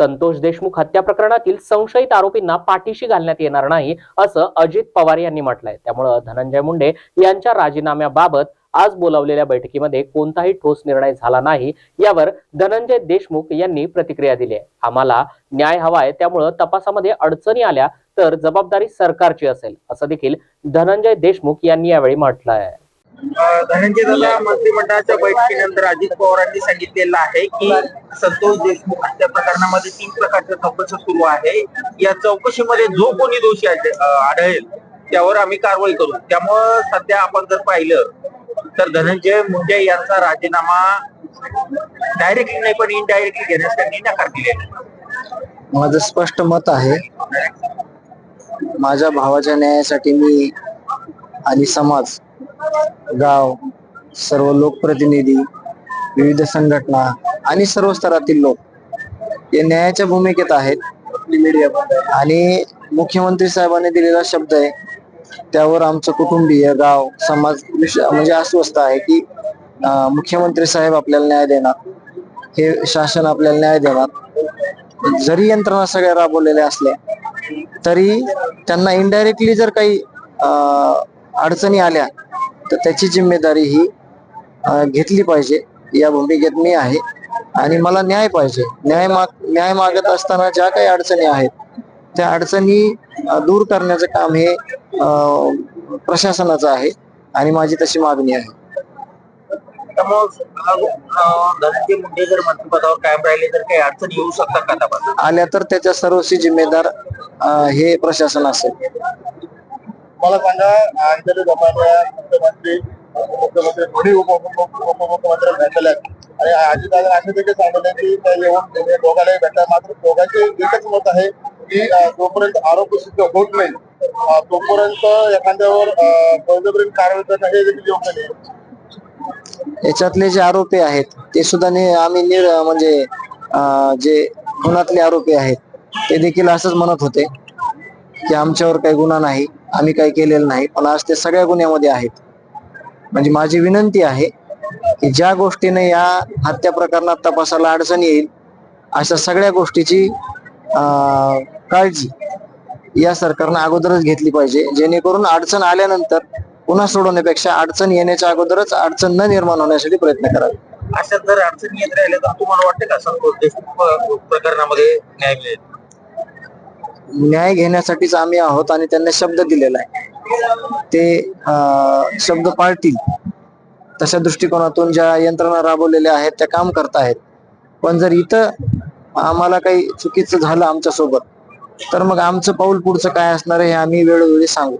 संतोष देशमुख हत्या प्रकरणातील संशयित आरोपींना पाठीशी घालण्यात येणार नाही असं अजित पवार यांनी म्हटलंय. त्यामुळं धनंजय मुंडे यांच्या राजीनाम्याबाबत आज बोलावलेल्या बैठकीमध्ये कोणताही ठोस निर्णय झाला नाही यावर धनंजय देशमुख यांनी प्रतिक्रिया दिली आहे. आम्हाला न्याय हवाय त्यामुळं तपासामध्ये अडचणी आल्या तर जबाबदारी सरकारची असेल असं देखील धनंजय देशमुख यांनी यावेळी म्हटलं आहे धनंजय दादा मंत्रिमंडळाच्या बैठकीनंतर अजित पवारांनी सांगितलेलं आहे की संतोष देशमुख हत्या प्रकरणामध्ये तीन प्रकारच्या चौकशी सुरू आहे. या चौकशीमध्ये जो कोणी दोषी आढळेल त्यावर आम्ही कारवाई करू. त्यामुळं सध्या आपण जर पाहिलं तर धनंजय मुंडे यांचा राजीनामा डायरेक्टली नाही पण इनडायरेक्टली घेण्यास त्यांनी नकार दिलेला माझं स्पष्ट मत आहे माझ्या भावाच्या न्यायासाठी मी आणि समाज गाव सर्व लोकप्रतिनिधी विविध संघटना आणि सर्व स्तरातील लोक हे न्यायाच्या भूमिकेत आहेत. आणि मुख्यमंत्री साहेबांनी दिलेला शब्द आहे त्यावर आमचं कुटुंबीय गाव समाज म्हणजे अस्वस्थ आहे की मुख्यमंत्री साहेब आपल्याला न्याय देणार हे शासन आपल्याला न्याय देणार. जरी यंत्रणा सगळ्या राबवलेल्या असल्या तरी त्यांना इनडायरेक्टली जर काही अडचणी आल्या तर त्याची जिम्मेदारी ही घेतली पाहिजे. या भूमिकेत मी आहे आणि मला न्याय पाहिजे. न्याय माग न्याय मागत असताना ज्या काही अडचणी आहेत त्या अडचणी दूर करण्याचं काम हे प्रशासनाचं आहे आणि माझी तशी मागणी आहे. धनंजय मुंडे जर मंत्रिपदावर कायम राहिले तर काही अडचणी येऊ शकतात आल्या तर त्याच्या सर्वस्वी जिम्मेदार हे प्रशासन असेल. मला सांगा अंजली जमान्या मुख्यमंत्री मुख्यमंत्री दोन्ही उप उप- उप- भेटले आणि अजितदादा असे देखील सांगितले की येऊन दोघांनाही भेटला मात्र दोघांचे एकच मत आहे की जोपर्यंत आरोप सिद्ध होत नाही तोपर्यंत एखाद्यावर अं, कारवाई करणं हे देखील योग्य नाही. याच्यातले जे आरोपी आहेत ते सुद्धा आम्ही निर म्हणजे जे गुणातले आरोपी आहेत ते देखील असंच म्हणत होते की आमच्यावर काही गुन्हा नाही. आम्ही काही केलेलं नाही पण आज ते सगळ्या गुन्ह्यामध्ये आहेत. म्हणजे माझी विनंती आहे की ज्या गोष्टीने या हत्या प्रकरणात तपासाला अडचण येईल अशा सगळ्या गोष्टीची काळजी या सरकारनं अगोदरच घेतली पाहिजे. जेणेकरून अडचण आल्यानंतर पुन्हा सोडवण्यापेक्षा अडचण येण्याच्या अगोदरच अडचण न निर्माण होण्यासाठी प्रयत्न करावे. अशा जर अडचणी येत राहिल्या तर तुम्हाला वाटतं का संतोष देशमुख प्रकरणामध्ये न्याय मिळेल? न्याय घेण्यासाठीच आम्ही आहोत आणि त्यांना शब्द दिलेला आहे. ते शब्द पाळतील. तशा दृष्टिकोनातून ज्या यंत्रणा राबवलेल्या आहेत त्या काम करतायत पण जर इथं आम्हाला काही चुकीचं झालं आमच्यासोबत तर मग आमचं पाऊल पुढचं काय असणार हे आम्ही वेळोवेळी सांगू.